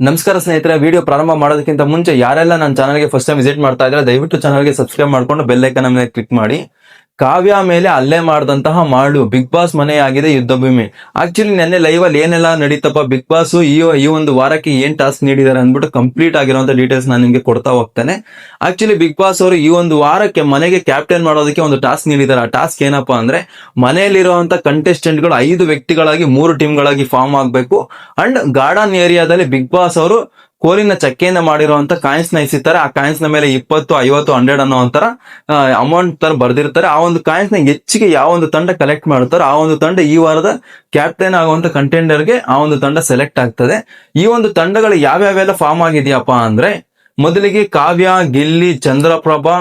ನಮಸ್ಕಾರ ಸ್ನೇಹಿತರೆ ವಿಡಿಯೋ ಪ್ರಾರಂಭ ಮಾಡೋದಕ್ಕಿಂತ ಮುಂಚೆ ಯಾರೆಲ್ಲ ನನ್ನ ಚಾನಲ್ಗೆ ಫಸ್ಟ್ ಟೈಮ್ ವಿಸಿಟ್ ಮಾಡ್ತಾ ಇದ್ರೆ ದಯವಿಟ್ಟು ಚಾನಲ್ಗೆ ಸಬ್ಸ್ಕ್ರೈಬ್ ಮಾಡ್ಕೊಂಡು ಬೆಲ್ ಐಕನ್ ಮೇಲೆ ಕ್ಲಿಕ್ ಮಾಡಿ. ಕಾವ್ಯ ಮೇಲೆ ಅಲ್ಲೇ ಮಾಡಿದಂತಹ ಮಾಡು, ಬಿಗ್ ಬಾಸ್ ಮನೆಯಾಗಿದೆ ಯುದ್ಧಭೂಮಿ. ಆಕ್ಚುಲಿ ನೆನ್ನೆ ಲೈವ್ ಅಲ್ಲಿ ಏನೆಲ್ಲ ನಡೀತಪ್ಪ, ಬಿಗ್ ಬಾಸ್ ಈ ಈ ಒಂದು ವಾರಕ್ಕೆ ಏನ್ ಟಾಸ್ಕ್ ನೀಡಿದ್ದಾರೆ ಅಂದ್ಬಿಟ್ಟು ಕಂಪ್ಲೀಟ್ ಆಗಿರುವಂತ ಡೀಟೇಲ್ಸ್ ನಾನು ನಿಮಗೆ ಕೊಡ್ತಾ ಹೋಗ್ತೇನೆ. ಆಕ್ಚುಲಿ ಬಿಗ್ ಬಾಸ್ ಅವರು ಈ ಒಂದು ವಾರಕ್ಕೆ ಮನೆಗೆ ಕ್ಯಾಪ್ಟನ್ ಮಾಡೋದಕ್ಕೆ ಒಂದು ಟಾಸ್ಕ್ ನೀಡಿದ್ದಾರೆ. ಆ ಟಾಸ್ಕ್ ಏನಪ್ಪಾ ಅಂದ್ರೆ ಮನೆಯಲ್ಲಿರುವಂತ ಕಂಟೆಸ್ಟೆಂಟ್ಗಳು ಐದು ವ್ಯಕ್ತಿಗಳಾಗಿ ಮೂರು ಟೀಮ್ ಗಳಾಗಿ ಫಾರ್ಮ್ ಆಗಬೇಕು. ಅಂಡ್ ಗಾರ್ಡನ್ ಏರಿಯಾದಲ್ಲಿ ಬಿಗ್ ಬಾಸ್ ಅವರು ಕೋಲಿನ ಚಕ್ಕೆಯಿಂದ ಮಾಡಿರುವಂತ ಕಾಯಿನ್ಸ್ನ ಇಸಿರ್ತಾರೆ. ಆ ಕಾಯಿನ್ಸ್ನ ಮೇಲೆ ಇಪ್ಪತ್ತು, ಐವತ್ತು ಹಂಡ್ರೆಡ್ ಅನ್ನೋ ಒಂಥರ ಅಮೌಂಟ್ ತರ ಬರ್ದಿರ್ತಾರೆ. ಆ ಒಂದು ಕಾಯಿನ್ಸ್ನ ಹೆಚ್ಚಿಗೆ ಯಾವ ಒಂದು ತಂಡ ಕಲೆಕ್ಟ್ ಮಾಡ್ತಾರೋ, ಆ ಒಂದು ತಂಡ ಈ ವಾರದ ಕ್ಯಾಪ್ಟನ್ ಆಗುವಂತ ಕಂಟೆಂಡರ್ಗೆ ಆ ಒಂದು ತಂಡ ಸೆಲೆಕ್ಟ್ ಆಗ್ತದೆ. ಈ ಒಂದು ತಂಡಗಳು ಯಾವ್ಯಾವೆಲ್ಲ ಫಾರ್ಮ್ ಆಗಿದೆಯಪ್ಪ ಅಂದ್ರೆ, ಮೊದಲಿಗೆ ಕಾವ್ಯ, ಗಿಲ್ಲಿ, ಚಂದ್ರಪ್ರಭಾ,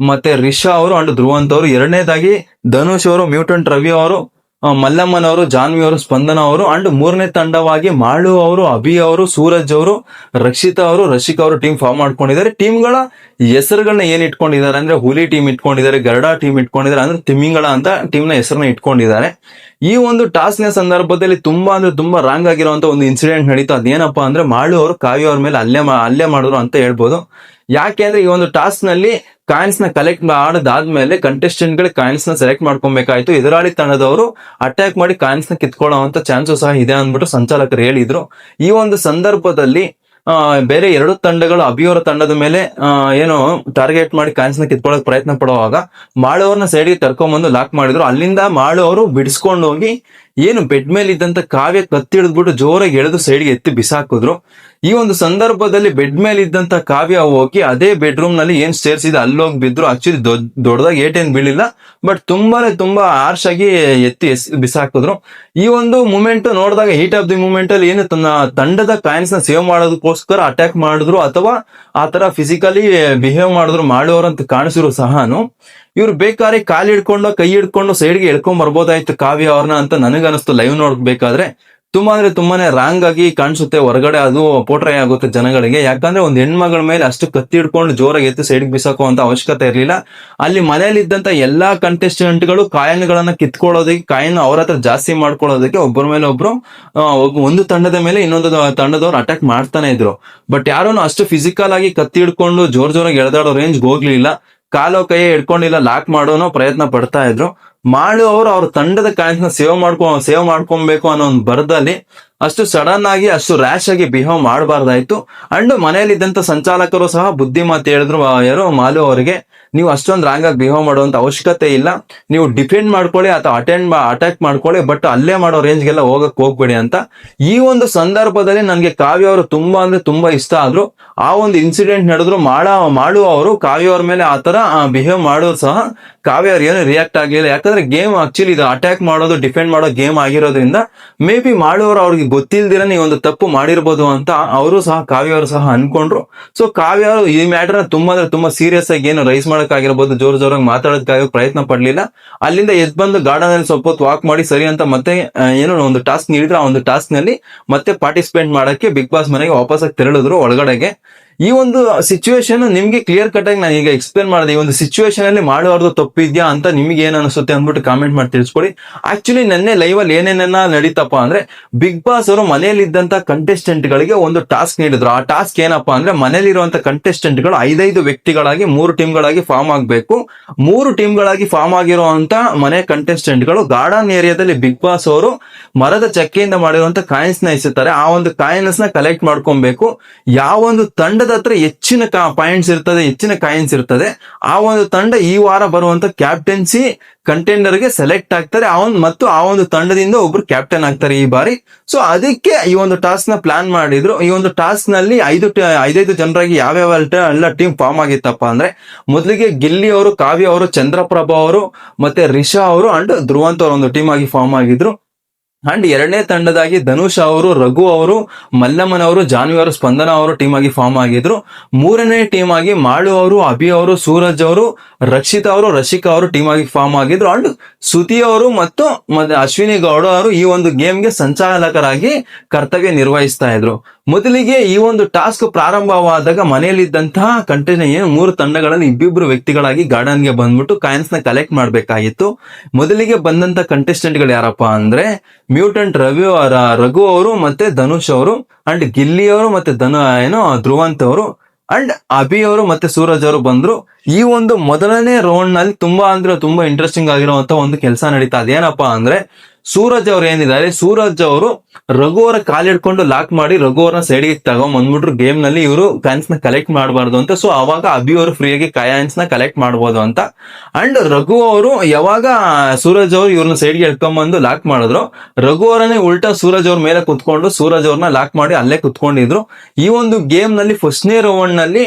ಮತ್ತೆ ರಿಷಾ ಅವರು ಅಂಡ್ ಧ್ರುವಂತ್ ಅವರು ಎರಡನೇದಾಗಿ ಧನುಷ್ ಅವರು ಮ್ಯೂಟೆಂಟ್ ರವಿ ಅವರು ಮಲ್ಲಮ್ಮನವರು ಜಾನ್ವಿ ಅವರು ಸ್ಪಂದನ ಅವರು ಅಂಡ್ ಮೂರನೇ ತಂಡವಾಗಿ ಮಾಳು ಅವರು, ಅಭಿ ಅವರು, ಸೂರಜ್ ಅವರು, ರಕ್ಷಿತಾ ಅವರು, ರಶಿಕಾ ಅವರು ಟೀಮ್ ಫಾರ್ಮ್ ಮಾಡ್ಕೊಂಡಿದ್ದಾರೆ. ಟೀಮ್ಗಳ ಹೆಸರುಗಳನ್ನ ಏನ್ ಇಟ್ಕೊಂಡಿದ್ದಾರೆ ಅಂದ್ರೆ ಹುಲಿ ಟೀಮ್ ಇಟ್ಕೊಂಡಿದ್ದಾರೆ, ಗರಡಾ ಟೀಮ್ ಇಟ್ಕೊಂಡಿದ್ದಾರೆ, ಅಂದ್ರೆ ತಿಮ್ಮಿಂಗಳ ಅಂತ ಟೀಮ್ನ ಹೆಸರನ್ನ ಇಟ್ಕೊಂಡಿದ್ದಾರೆ. ಈ ಒಂದು ಟಾಸ್ಕ್ನ ಸಂದರ್ಭದಲ್ಲಿ ತುಂಬಾ ಅಂದ್ರೆ ತುಂಬಾ ರಾಂಗ್ ಆಗಿರುವಂತ ಒಂದು ಇನ್ಸಿಡೆಂಟ್ ನಡೀತು. ಅದೇನಪ್ಪಾ ಅಂದ್ರೆ ಮಾಳು ಅವರು ಕಾವ್ಯ ಅವ್ರ ಮೇಲೆ ಅಲ್ಲೇ ಹಲ್ಲೆ ಮಾಡಿದ್ರು ಅಂತ ಹೇಳ್ಬೋದು. ಯಾಕೆ ಅಂದ್ರೆ ಈ ಒಂದು ಟಾಸ್ಕ್ನಲ್ಲಿ ಕಾಯಿನ್ಸ್ನ ಕಲೆಕ್ಟ್ ಮಾಡದಾದ್ಮೇಲೆ ಕಂಟೆಸ್ಟೆಂಟ್ಗಳು ಕಾಯಿನ್ಸ್ನ ಸೆಲೆಕ್ಟ್ ಮಾಡ್ಕೊಬೇಕಾಯ್ತು. ಎದುರಾಳಿ ತಂಡದವರು ಅಟ್ಯಾಕ್ ಮಾಡಿ ಕಾಯಿನ್ಸ್ನ ಕಿತ್ಕೊಳ್ಳುವಂತ ಚಾನ್ಸಸ್ ಸಹ ಇದೆ ಅಂದ್ಬಿಟ್ಟು ಸಂಚಾಲಕರು ಹೇಳಿದ್ರು. ಈ ಒಂದು ಸಂದರ್ಭದಲ್ಲಿ ಬೇರೆ ಎರಡು ತಂಡಗಳು ಅಭಿಯೋರ ತಂಡದ ಮೇಲೆ ಏನು ಟಾರ್ಗೆಟ್ ಮಾಡಿ ಕಾಯಿನ್ಸ್ನ ಕಿತ್ಕೊಳ್ಳೋಕೆ ಪ್ರಯತ್ನ ಪಡುವಾಗ ಮಾಳವರನ್ನ ಸೈಡ್ಗೆ ಕರ್ಕೊಂಡ್ಬಂದು ಲಾಕ್ ಮಾಡಿದ್ರು. ಅಲ್ಲಿಂದ ಮಾಳೋರು ಅವರು ಬಿಡಿಸ್ಕೊಂಡು ಹೋಗಿ, ಏನು ಬೆಡ್ ಮೇಲೆ ಇದ್ದಂತ ಕಾವ್ಯ ಕತ್ತಿಡಿದ್ಬಿಟ್ಟು ಜೋರಾಗಿ ಎಳೆದು ಸೈಡ್ಗೆ ಎತ್ತಿ ಬಿಸಾಕಿದ್ರು. ಈ ಒಂದು ಸಂದರ್ಭದಲ್ಲಿ ಬೆಡ್ ಮೇಲೆ ಇದ್ದಂತ ಕಾವ್ಯ ಹೋಗಿ ಅದೇ ಬೆಡ್ರೂಮ್ನಲ್ಲಿ ಏನ್ ಸ್ಟೇರ್ಸ್ ಇದೆ ಅಲ್ಲಿ ಹೋಗಿ ಬಿದ್ರು ಆಕ್ಚುಲಿ ದೊಡ್ಡದಾಗಿ ಏಟೇನ್ ಬೀಳಿಲ್ಲ ಬಟ್ ತುಂಬಾನೇ ತುಂಬಾ ಹಾರ್ಶ್ ಆಗಿ ಎತ್ತಿ ಬಿಸಾಕಿದ್ರು ಈ ಒಂದು ಮೂಮೆಂಟ್ ನೋಡಿದಾಗ ಹೀಟ್ ಆಫ್ ದಿ ಮೂಮೆಂಟ್ ಅಲ್ಲಿ ಏನು ತನ್ನ ತಂಡದ ಕಾಯಿನ್ಸ್ನ ಸೇವ್ ಮಾಡೋದಕ್ಕೋಸ್ಕರ ಅಟ್ಯಾಕ್ ಮಾಡಿದ್ರು, ಅಥವಾ ಆ ತರ ಫಿಸಿಕಲಿ ಬಿಹೇವ್ ಮಾಡಿದ್ರು ಮಾಡುವವರಂತ ಕಾಣಿಸಿದ್ರು ಸಹನು. ಇವ್ರು ಬೇಕಾದ್ರೆ ಕಾಲ್ ಹಿಡ್ಕೊಂಡು, ಕೈ ಹಿಡ್ಕೊಂಡು ಸೈಡ್ಗೆ ಎಳ್ಕೊಂಡ್ ಬರ್ಬೋದಾಯ್ತು ಕಾವ್ಯ ಅವ್ರನ್ನ ಅಂತ ನನಗನ್ನಿಸ್ತು ಲೈವ್ ನೋಡ್ಬೇಕಾದ್ರೆ ತುಂಬಾ ಅಂದ್ರೆ ತುಂಬಾನೇ ರಾಂಗ್ ಆಗಿ ಕಾಣಿಸುತ್ತೆ. ಹೊರಗಡೆ ಅದು ಪೋಟ್ರೈ ಆಗುತ್ತೆ ಜನಗಳಿಗೆ. ಯಾಕಂದ್ರೆ ಒಂದ್ ಹೆಣ್ಮಗಳ ಮೇಲೆ ಅಷ್ಟು ಕತ್ತಿ ಹಿಡ್ಕೊಂಡು ಜೋರಾಗಿ ಎತ್ತಿ ಸೈಡ್ಗೆ ಅಂತ ಅವಶ್ಯಕತೆ ಇರಲಿಲ್ಲ. ಅಲ್ಲಿ ಮನೆಯಲ್ಲಿ ಇದ್ದಂತ ಎಲ್ಲಾ ಕಂಟೆಸ್ಟೆಂಟ್ಗಳು ಗಳು ಕಾಯಿನ್ಗಳನ್ನ ಕಿತ್ಕೊಳ್ಳೋದಕ್ಕೆ, ಕಾಯಿನ್ ಅವ್ರ ಹತ್ರ ಜಾಸ್ತಿ ಮಾಡ್ಕೊಳ್ಳೋದಕ್ಕೆ ಒಬ್ಬರ ಮೇಲೆ ಒಬ್ರು ಒಂದು ತಂಡದ ಮೇಲೆ ಇನ್ನೊಂದು ತಂಡದವ್ರು ಅಟ್ಯಾಕ್ ಮಾಡ್ತಾನೆ ಇದ್ರು. ಬಟ್ ಯಾರೂ ಅಷ್ಟು ಫಿಸಿಕಲ್ ಆಗಿ ಕತ್ತಿ ಹಿಡ್ಕೊಂಡು ಜೋರ್ ಜೋರಾಗಿ ಎಳೆದಾಡೋ ರೇಂಜ್ ಹೋಗ್ಲಿಲ್ಲ. ಕಾಲೋ ಕೈ ಹಿಡ್ಕೊಂಡಿಲ್ಲ ಲಾಕ್ ಮಾಡೋನೋ ಪ್ರಯತ್ನ ಪಡ್ತಾ ಇದ್ರು. ಮಾಡು ಅವರು ತಂಡದ ಕಾಯಿನ್ಸ್ನ ಸೇವ್ ಮಾಡ್ಕೊ ಸೇವ್ ಮಾಡ್ಕೊಬೇಕು ಅನ್ನೋ ಒಂದು ಬರದಲ್ಲಿ ಅಷ್ಟು ಸಡನ್ ಆಗಿ ಅಷ್ಟು ರ್ಯಾಶ್ ಆಗಿ ಬಿಹೇವ್ ಮಾಡಬಾರ್ದಾಯ್ತು. ಅಂಡ್ ಮನೆಯಲ್ಲಿದ್ದಂತ ಸಂಚಾಲಕರು ಸಹ ಬುದ್ಧಿ ಮಾತು ಹೇಳಿದ್ರು ಆ, ಯಾರೋ ಮಾಲು ಅವರಿಗೆ ನೀವು ಅಷ್ಟೊಂದು ರಾಂಗ್ ಆಗಿ ಬಿಹೇವ್ ಮಾಡುವಂತ ಅವಶ್ಯಕತೆ ಇಲ್ಲ. ನೀವು ಡಿಫೆಂಡ್ ಮಾಡ್ಕೊಳ್ಳಿ ಅಥವಾ ಅಟೆಂಡ್ ಅಟ್ಯಾಕ್ ಮಾಡ್ಕೊಳ್ಳಿ ಬಟ್ ಅಲ್ಲೇ ಮಾಡೋ ರೇಂಜ್ಗೆಲ್ಲ ಹೋಗಕ್ ಹೋಗ್ಬೇಡಿ ಅಂತ. ಈ ಒಂದು ಸಂದರ್ಭದಲ್ಲಿ ನನಗೆ ಕಾವ್ಯ ಅವರು ತುಂಬಾ ಅಂದ್ರೆ ತುಂಬಾ ಇಷ್ಟ ಆದ್ರು. ಆ ಒಂದು ಇನ್ಸಿಡೆಂಟ್ ನಡೆದ್ರು ಮಾಡ ಮಾಡುವ ಅವರು ಕಾವ್ಯ ಅವ್ರ ಮೇಲೆ ಆತರ ಬಿಹೇವ್ ಮಾಡೋರು ಸಹ ಕಾವ್ಯ ಅವ್ರು ಏನು ರಿಯಾಕ್ಟ್ ಆಗಿಲ್ಲ. ಯಾಕಂದ್ರೆ ಗೇಮ್ ಆಕ್ಚುಲಿ ಇದು ಅಟ್ಯಾಕ್ ಮಾಡೋದು ಡಿಫೆಂಡ್ ಮಾಡೋ ಗೇಮ್ ಆಗಿರೋದ್ರಿಂದ ಮೇ ಬಿ ಮಾಡುವವರು ಅವ್ರಿಗೆ ಗೊತ್ತಿಲ್ದಿರ ನೀವು ಒಂದು ತಪ್ಪು ಮಾಡಿರ್ಬೋದು ಅಂತ ಅವರು ಸಹ, ಕಾವ್ಯ ಅವರು ಸಹ ಅನ್ಕೊಂಡ್ರು. ಸೊ ಕಾವ್ಯ ಅವರು ಈ ಮ್ಯಾಟರ್ ತುಂಬಾ ಅಂದ್ರೆ ತುಂಬಾ ಸೀರಿಯಸ್ ಆಗಿ ಏನು ರೈಸ್ ಮಾಡೋಕ್ಕಾಗಿರ್ಬೋದು ಜೋರ್ ಜೋರಾಗಿ ಮಾತಾಡೋದಕ್ಕಾಗಿ ಪ್ರಯತ್ನ ಪಡ್ಲಿಲ್ಲ. ಅಲ್ಲಿಂದ ಎದ್ ಬಂದು ಗಾರ್ಡನ್ ಅಲ್ಲಿ ಸ್ವಲ್ಪ ಹೊತ್ತು ವಾಕ್ ಮಾಡಿ ಸರಿ ಅಂತ ಮತ್ತೆ ಏನೋ ಒಂದು ಟಾಸ್ಕ್ ನೀಡಿದ್ರು. ಆ ಒಂದು ಟಾಸ್ಕ್ನಲ್ಲಿ ಮತ್ತೆ ಪಾರ್ಟಿಸಿಪೇಟ್ ಮಾಡಕ್ಕೆ ಬಿಗ್ ಬಾಸ್ ಮನೆಗೆ ವಾಪಸ್ ಆಗಿ ತೆರಳಿದ್ರು ಒಳಗಡೆಗೆ. ಈ ಒಂದು ಸಿಚುವೇಶನ್ ನಿಮ್ಗೆ ಕ್ಲಿಯರ್ ಕಟ್ ಆಗಿ ನಾನು ಈಗ ಎಕ್ಸ್ಪ್ಲೇನ್ ಮಾಡಿದೆ, ಈ ಒಂದು ಸಿಚುವೇಶನ್ ಅಲ್ಲಿ ಮಾಡುವಾರ್ದು ತಪ್ಪಿದ್ಯಾ ಅಂತ ನಿಮ್ಗೆ ಏನ್ ಅನಿಸುತ್ತೆ ಅಂದ್ಬಿಟ್ಟು ಕಾಮೆಂಟ್ ಮಾಡಿ ತಿಳಿಸ್ಕೊಡಿ. ಆಕ್ಚುಲಿ ನೆನ್ನೆ ಲೈವ್ ಅಲ್ಲಿ ಏನೇನೆಲ್ಲ ನಡೀತಪ್ಪ ಅಂದ್ರೆ ಬಿಗ್ ಬಾಸ್ ಅವರು ಮನೆಯಲ್ಲಿ ಇದ್ದಂತ ಕಂಟೆಸ್ಟೆಂಟ್ ಗಳಿಗೆ ಒಂದು ಟಾಸ್ಕ್ ನೀಡಿದ್ರು. ಆ ಟಾಸ್ಕ್ ಏನಪ್ಪಾ ಅಂದ್ರೆ ಮನೆಯಲ್ಲಿರುವಂತ ಕಂಟೆಸ್ಟೆಂಟ್ಗಳು ಐದೈದು ವ್ಯಕ್ತಿಗಳಾಗಿ, ಮೂರು ಟೀಮ್ ಗಳಾಗಿ ಫಾರ್ಮ್ ಆಗಬೇಕು. ಮೂರು ಟೀಮ್ ಗಳಾಗಿ ಫಾರ್ಮ್ ಆಗಿರುವಂತ ಮನೆ ಕಂಟೆಸ್ಟೆಂಟ್ಗಳು ಗಾರ್ಡನ್ ಏರಿಯಾದಲ್ಲಿ ಬಿಗ್ ಬಾಸ್ ಅವರು ಮರದ ಚಕ್ಕೆಯಿಂದ ಮಾಡಿರುವಂತ ಕಾಯಿನ್ಸ್ನ ಎಸೆತಾರೆ. ಆ ಒಂದು ಕಾಯಿನ್ಸ್ನ ಕಲೆಕ್ಟ್ ಮಾಡ್ಕೊಬೇಕು. ಯಾವ ಒಂದು ತಂಡದ ಹತ್ರ ಹೆಚ್ಚಿನ ಪಾಯಿಂಟ್ಸ್ ಇರ್ತದೆ, ಹೆಚ್ಚಿನ ಕಾಯಿನ್ಸ್ ಇರ್ತದೆ. ಆ ಒಂದು ತಂಡ ಈ ವಾರ ಬರುವಂತ ಕ್ಯಾಪ್ಟನ್ಸಿ ಕಂಟೆಂಡರ್ಗೆ ಸೆಲೆಕ್ಟ್ ಆಗ್ತಾರೆ. ಆ ಒಂದು ಮತ್ತು ಆ ಒಂದು ತಂಡದಿಂದ ಒಬ್ರು ಕ್ಯಾಪ್ಟನ್ ಆಗ್ತಾರೆ ಈ ಬಾರಿ. ಸೊ ಅದಕ್ಕೆ ಈ ಒಂದು ಟಾಸ್ಕ್ನ ಪ್ಲಾನ್ ಮಾಡಿದ್ರು. ಈ ಒಂದು ಟಾಸ್ಕ್ನಲ್ಲಿ ಐದು ಐದೈದು ಜನರಾಗಿ ಯಾವ್ಯಾವ ಎಲ್ಲ ಟೀಮ್ ಫಾರ್ಮ್ ಆಗಿತ್ತಪ್ಪ ಅಂದ್ರೆ, ಮೊದಲಿಗೆ ಗಿಲ್ಲಿ ಅವರು, ಕಾವ್ಯ ಅವರು, ಚಂದ್ರಪ್ರಭಾ ಅವರು, ಮತ್ತೆ ರಿಷಾ ಅವರು ಅಂಡ್ ಧ್ರುವಂತ ಅವರು ಒಂದು ಟೀಮ್ ಆಗಿ ಫಾರ್ಮ್ ಆಗಿದ್ರು. ಅಂಡ್ ಎರಡನೇ ತಂಡದಾಗಿ ಧನುಷ್ ಅವರು, ರಘು ಅವರು ಮಲ್ಲಮ್ಮನವರು ಜಾನ್ವಿ ಅವರು, ಸ್ಪಂದನ ಅವರು ಟೀಮ್ ಆಗಿ ಫಾರ್ಮ್ ಆಗಿದ್ರು. ಮೂರನೇ ಟೀಮ್ ಆಗಿ ಮಾಳು ಅವರು, ಅಭಿ ಅವರು, ಸೂರಜ್ ಅವರು, ರಕ್ಷಿತಾ ಅವರು, ರಶಿಕಾ ಅವರು ಟೀಮ್ ಆಗಿ ಫಾರ್ಮ್ ಆಗಿದ್ರು. ಅಂಡ್ ಸುತಿ ಅವರು ಮತ್ತೆ ಅಶ್ವಿನಿ ಗೌಡ ಅವರು ಈ ಒಂದು ಗೇಮ್ಗೆ ಸಂಚಾಲಕರಾಗಿ ಕರ್ತವ್ಯ ನಿರ್ವಹಿಸ್ತಾ ಇದ್ರು. ಮೊದಲಿಗೆ ಈ ಒಂದು ಟಾಸ್ಕ್ ಪ್ರಾರಂಭವಾದಾಗ ಮನೆಯಲ್ಲಿದ್ದಂತಹ ಕಂಟೈನರ್ ಏನು ಮೂರು ತಂಡಗಳಲ್ಲಿ ಇಬ್ಬಿಬ್ರು ವ್ಯಕ್ತಿಗಳಾಗಿ ಗಾರ್ಡನ್ಗೆ ಬಂದ್ಬಿಟ್ಟು ಕಾಯಿನ್ಸ್ನ ಕಲೆಕ್ಟ್ ಮಾಡಬೇಕಾಗಿತ್ತು. ಮೊದಲಿಗೆ ಬಂದಂತ ಕಂಟೆಸ್ಟೆಂಟ್ಗಳು ಯಾರಪ್ಪ ಅಂದ್ರೆ ಮ್ಯೂಟೆಂಟ್ ರವಿ ಅವರ, ರಘು ಅವರು ಮತ್ತೆ ಧನುಷ್ ಅವರು ಅಂಡ್ ಗಿಲ್ಲಿ ಅವರು ಮತ್ತೆ ಧನು, ಏನೋ, ಧ್ರುವಂತ್ ಅವರು ಅಂಡ್ ಅಭಿ ಅವರು ಮತ್ತೆ ಸೂರಜ್ ಅವರು ಬಂದ್ರು. ಈ ಒಂದು ಮೊದಲನೇ ರೌಂಡ್ನಲ್ಲಿ ತುಂಬಾ ಅಂದ್ರೆ ತುಂಬಾ ಇಂಟ್ರೆಸ್ಟಿಂಗ್ ಆಗಿರುವಂತಹ ಒಂದು ಕೆಲಸ ನಡೀತಾ ಅದೇನಪ್ಪಾ ಅಂದ್ರೆ ಸೂರಜ್ ಅವ್ರು ಏನಿದ್ದಾರೆ? ಸೂರಜ್ ಅವರು ರಘು ಅವರ ಕಾಲಿಡ್ಕೊಂಡು ಲಾಕ್ ಮಾಡಿ ರಘು ಅವರ ಸೈಡ್ಗೆ ತಗೊಂಡ್ ಬಂದ್ಬಿಟ್ರು ಗೇಮ್ನಲ್ಲಿ ಇವರು ಕಾಯಿನ್ಸ್ನ ಕಲೆಕ್ಟ್ ಮಾಡಬಾರ್ದು ಅಂತ. ಸೊ ಅವಾಗ ಅಭಿ ಅವರು ಫ್ರೀಯಾಗಿ ಕಾಯಿನ್ಸ್ನ ಕಲೆಕ್ಟ್ ಮಾಡಬಹುದು ಅಂತ. ಅಂಡ್ ರಘು ಅವರು ಯಾವಾಗ ಸೂರಜ್ ಅವರು ಇವ್ರನ್ನ ಸೈಡ್ಗೆ ಎಳ್ಕೊಂಬಂದು ಲಾಕ್ ಮಾಡಿದ್ರು, ರಘು ಅವರನ್ನೇ ಉಲ್ಟಾ ಸೂರಜ್ ಅವ್ರ ಮೇಲೆ ಕುತ್ಕೊಂಡು ಸೂರಜ್ ಅವ್ರನ್ನ ಲಾಕ್ ಮಾಡಿ ಅಲ್ಲೇ ಕುತ್ಕೊಂಡಿದ್ರು. ಈ ಒಂದು ಗೇಮ್ನಲ್ಲಿ ಫಸ್ಟ್ನೇ ರೌಂಡ್ನಲ್ಲಿ